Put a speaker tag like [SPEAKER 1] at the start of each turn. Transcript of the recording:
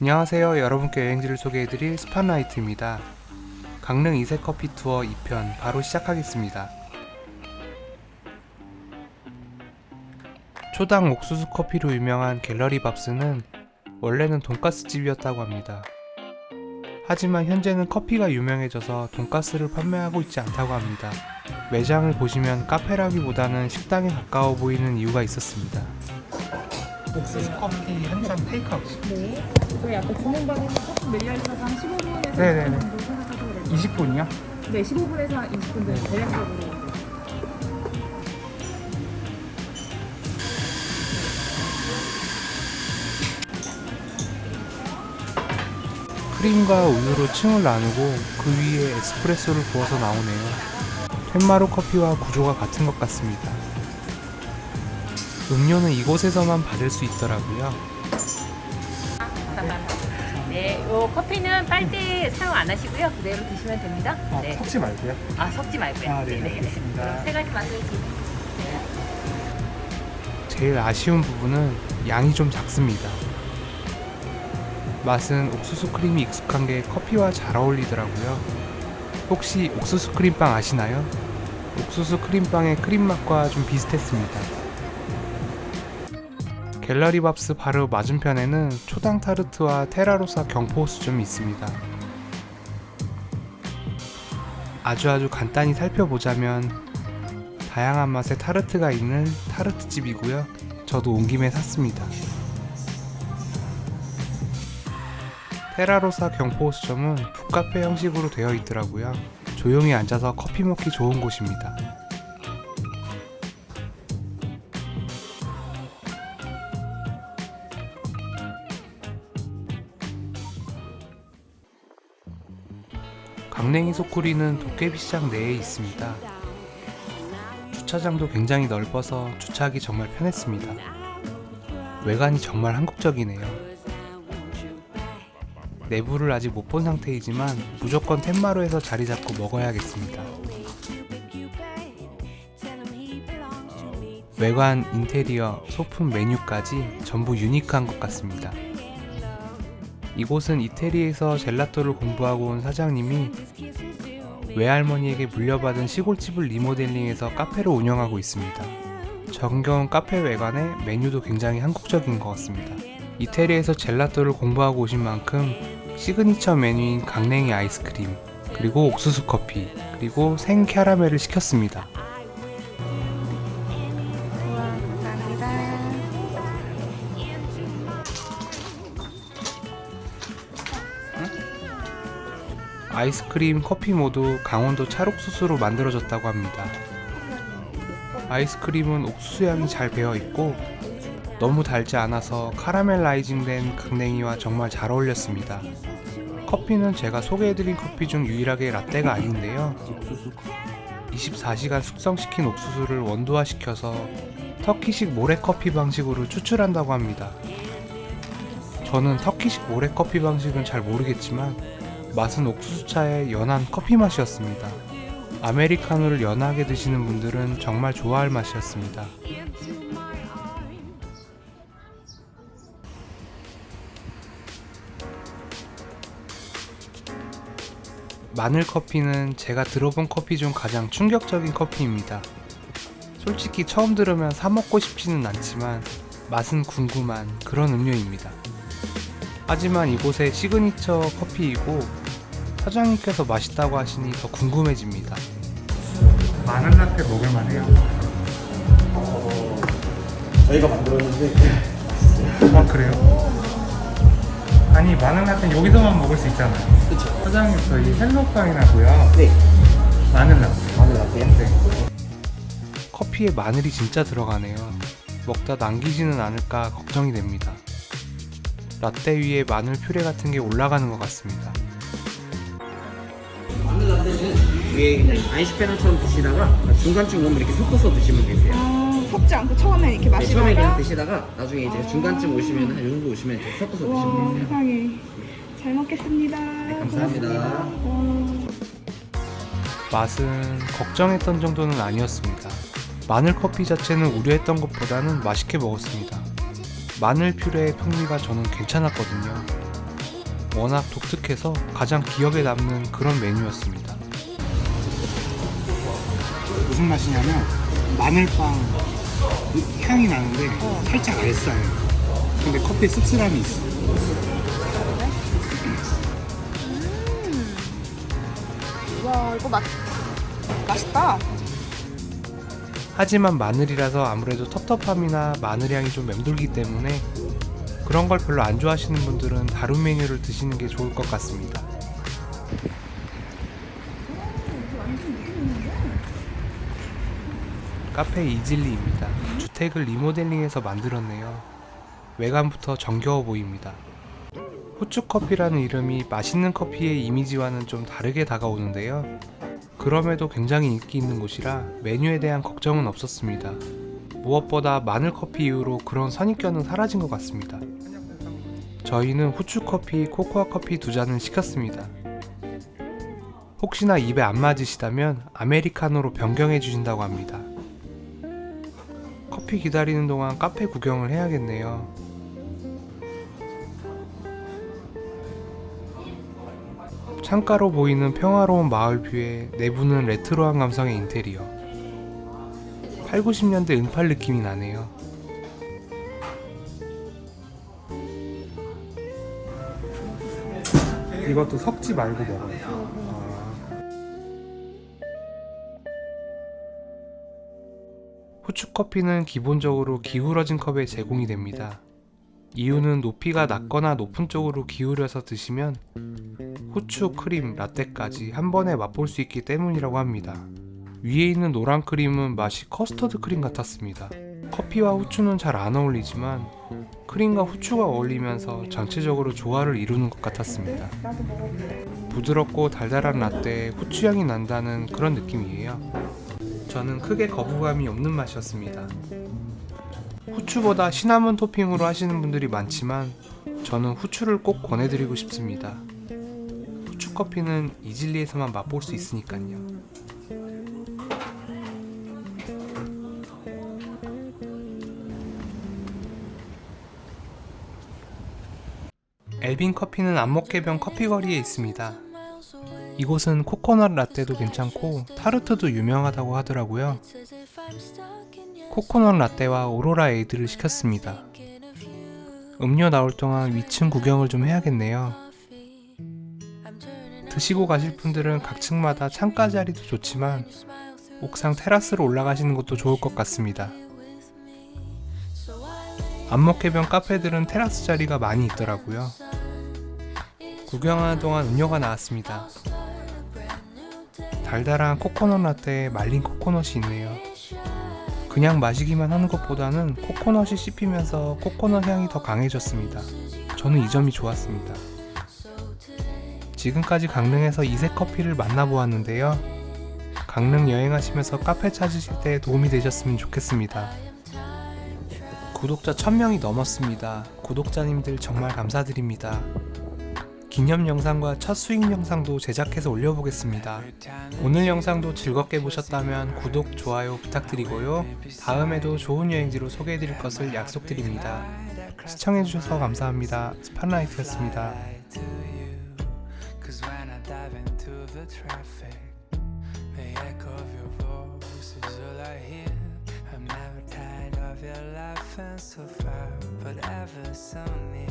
[SPEAKER 1] 안녕하세요. 여러분께 여행지를 소개해드릴 스팟라이트입니다. 강릉 이색 커피 투어 2편 바로 시작하겠습니다. 초당 옥수수 커피로 유명한 갤러리 밥스는 원래는 돈가스 집이었다고 합니다. 하지만 현재는 커피가 유명해져서 돈가스를 판매하고 있지 않다고 합니다. 매장을 보시면 카페라기보다는 식당에 가까워 보이는 이유가 있었습니다. 옥수수 커피 한 잔 테이크아웃.
[SPEAKER 2] 네. 저희 아까 주문 받은 조금 밀려 있어서 한 15분에서
[SPEAKER 1] 네네네.
[SPEAKER 2] 20분 정도 생각하셔도 됩니다.
[SPEAKER 1] 20분이요?
[SPEAKER 2] 네, 15분에서 20분 정도 대략적으로.
[SPEAKER 1] 크림과 우유로 층을 나누고 그 위에 에스프레소를 부어서 나오네요. 텐마루 커피와 구조가 같은 것 같습니다. 음료는 이곳에서만 받을 수 있더라고요.
[SPEAKER 3] 네, 요 커피는 빨대 사용 안 하시고요. 그대로 드시면 됩니다. 네.
[SPEAKER 1] 섞지 말고요.
[SPEAKER 3] 아, 섞지 말고요.
[SPEAKER 1] 아, 네, 알겠습니다.
[SPEAKER 3] 그럼 세 가지 맛을 주
[SPEAKER 1] 제일 아쉬운 부분은 양이 좀 작습니다. 맛은 옥수수 크림이 익숙한 게 커피와 잘 어울리더라고요. 혹시 옥수수 크림빵 아시나요? 옥수수 크림빵의 크림 맛과 좀 비슷했습니다. 갤러리 밥스 바로 맞은편에는 초당 타르트와 테라로사 경포호수점이 있습니다. 아주 아주 간단히 살펴보자면 다양한 맛의 타르트가 있는 타르트 집이고요. 저도 온 김에 샀습니다. 테라로사 경포호수점은 북카페 형식으로 되어 있더라고요. 조용히 앉아서 커피 먹기 좋은 곳입니다. 강냉이 소쿠리는 도깨비 시장 내에 있습니다. 주차장도 굉장히 넓어서 주차하기 정말 편했습니다. 외관이 정말 한국적이네요. 내부를 아직 못 본 상태이지만 무조건 텐마루에서 자리 잡고 먹어야겠습니다. 외관, 인테리어, 소품 메뉴까지 전부 유니크한 것 같습니다. 이곳은 이태리에서 젤라또를 공부하고 온 사장님이 외할머니에게 물려받은 시골집을 리모델링해서 카페를 운영하고 있습니다. 정겨운 카페 외관에 메뉴도 굉장히 한국적인 것 같습니다. 이태리에서 젤라또를 공부하고 오신 만큼 시그니처 메뉴인 강냉이 아이스크림, 그리고 옥수수 커피, 그리고 생 캐러멜을 시켰습니다. 아이스크림, 커피 모두 강원도 찰옥수수로 만들어졌다고 합니다. 아이스크림은 옥수수 향이 잘 배어 있고 너무 달지 않아서 카라멜라이징된 강냉이와 정말 잘 어울렸습니다. 커피는 제가 소개해드린 커피 중 유일하게 라떼가 아닌데요. 24시간 숙성시킨 옥수수를 원두화시켜서 터키식 모래 커피 방식으로 추출한다고 합니다. 저는 터키식 모래 커피 방식은 잘 모르겠지만 맛은 옥수수차의 연한 커피 맛이었습니다. 아메리카노를 연하게 드시는 분들은 정말 좋아할 맛이었습니다. 마늘 커피는 제가 들어본 커피 중 가장 충격적인 커피입니다. 솔직히 처음 들으면 사 먹고 싶지는 않지만 맛은 궁금한 그런 음료입니다. 하지만 이곳의 시그니처 커피이고 사장님께서 맛있다고 하시니 더 궁금해집니다. 마늘 라떼 먹을만 해요.
[SPEAKER 4] 저희가 만들었는데
[SPEAKER 1] 아 그래요? 아니 마늘 라떼 여기서만 먹을 수 있잖아요.
[SPEAKER 4] 그쵸
[SPEAKER 1] 사장님 저희 헬로빵이라고요.
[SPEAKER 4] 네
[SPEAKER 1] 마늘 라떼.
[SPEAKER 4] 마늘 라떼요?
[SPEAKER 1] 네. 커피에 마늘이 진짜 들어가네요. 먹다 남기지는 않을까 걱정이 됩니다. 라떼 위에 마늘 퓨레 같은 게 올라가는 것 같습니다.
[SPEAKER 4] 위에 그냥 아이스페널처럼 드시다가 중간쯤 오면 이렇게 섞어서 드시면 되세요
[SPEAKER 5] 아, 섞지 않고 처음에 이렇게
[SPEAKER 4] 네, 처음에 그냥
[SPEAKER 5] 마시다가
[SPEAKER 4] 드시다가 나중에 이제 중간쯤 오시면 한이 정도 오시면 이렇게 섞어서
[SPEAKER 5] 와
[SPEAKER 4] 드시면 되세요
[SPEAKER 5] 세상에 잘 먹겠습니다.
[SPEAKER 4] 네, 감사합니다
[SPEAKER 5] 와.
[SPEAKER 1] 맛은 걱정했던 정도는 아니었습니다. 마늘 커피 자체는 우려했던 것보다는 맛있게 먹었습니다. 마늘 퓨레의 풍미가 저는 괜찮았거든요. 워낙 독특해서 가장 기억에 남는 그런 메뉴였습니다.
[SPEAKER 6] 무슨 맛이냐면 마늘빵 향이 나는데 살짝 알싸해요. 근데 커피에 씁쓸함이 있어.
[SPEAKER 5] 와 이거 맛 맛있다.
[SPEAKER 1] 하지만 마늘이라서 아무래도 텁텁함이나 마늘 향이 좀 맴돌기 때문에 그런 걸 별로 안 좋아하시는 분들은 다른 메뉴를 드시는 게 좋을 것 같습니다. 카페 이질리입니다. 주택을 리모델링해서 만들었네요. 외관부터 정겨워 보입니다. 후추 커피라는 이름이 맛있는 커피의 이미지와는 좀 다르게 다가오는데요. 그럼에도 굉장히 인기 있는 곳이라 메뉴에 대한 걱정은 없었습니다. 무엇보다 마늘 커피 이후로 그런 선입견은 사라진 것 같습니다. 저희는 후추 커피, 코코아 커피 두 잔을 시켰습니다. 혹시나 입에 안 맞으시다면 아메리카노로 변경해 주신다고 합니다. 커피 기다리는 동안 카페 구경을 해야겠네요. 창가로 보이는 평화로운 마을 뷰에 내부는 레트로한 감성의 인테리어. 8, 90년대 은팔 느낌이 나네요. 이것도 섞지 말고 먹어요. 후추 커피는 기본적으로 기울어진 컵에 제공이 됩니다. 이유는 높이가 낮거나 높은 쪽으로 기울여서 드시면 후추, 크림, 라떼까지 한 번에 맛볼 수 있기 때문이라고 합니다. 위에 있는 노란 크림은 맛이 커스터드 크림 같았습니다. 커피와 후추는 잘 안 어울리지만 크림과 후추가 어울리면서 전체적으로 조화를 이루는 것 같았습니다. 부드럽고 달달한 라떼에 후추향이 난다는 그런 느낌이에요. 저는 크게 거부감이 없는 맛이었습니다. 후추보다 시나몬 토핑으로 하시는 분들이 많지만 저는 후추를 꼭 권해드리고 싶습니다. 후추 커피는 이질리에서만 맛볼 수 있으니까요. 엘빈 커피는 안목해변 커피거리에 있습니다. 이곳은 코코넛 라떼도 괜찮고 타르트도 유명하다고 하더라고요. 코코넛 라떼와 오로라 에이드를 시켰습니다. 음료 나올 동안 위층 구경을 좀 해야겠네요. 드시고 가실 분들은 각 층마다 창가 자리도 좋지만 옥상 테라스로 올라가시는 것도 좋을 것 같습니다. 안목해변 카페들은 테라스 자리가 많이 있더라고요. 구경하는 동안 음료가 나왔습니다. 달달한 코코넛 라떼에 말린 코코넛이 있네요. 그냥 마시기만 하는 것보다는 코코넛이 씹히면서 코코넛 향이 더 강해졌습니다. 저는 이 점이 좋았습니다. 지금까지 강릉에서 이색 커피를 만나보았는데요. 강릉 여행하시면서 카페 찾으실 때 도움이 되셨으면 좋겠습니다. 구독자 1000명이 넘었습니다. 구독자님들 정말 감사드립니다. 기념 영상과 첫 수익 영상도 제작해서 올려보겠습니다. 오늘 영상도 즐겁게 보셨다면 구독, 좋아요 부탁드리고요. 다음에도 좋은 여행지로 소개해드릴 것을 약속드립니다. 시청해주셔서 감사합니다. 스팟라이트였습니다.
[SPEAKER 7] So far, but ever so near.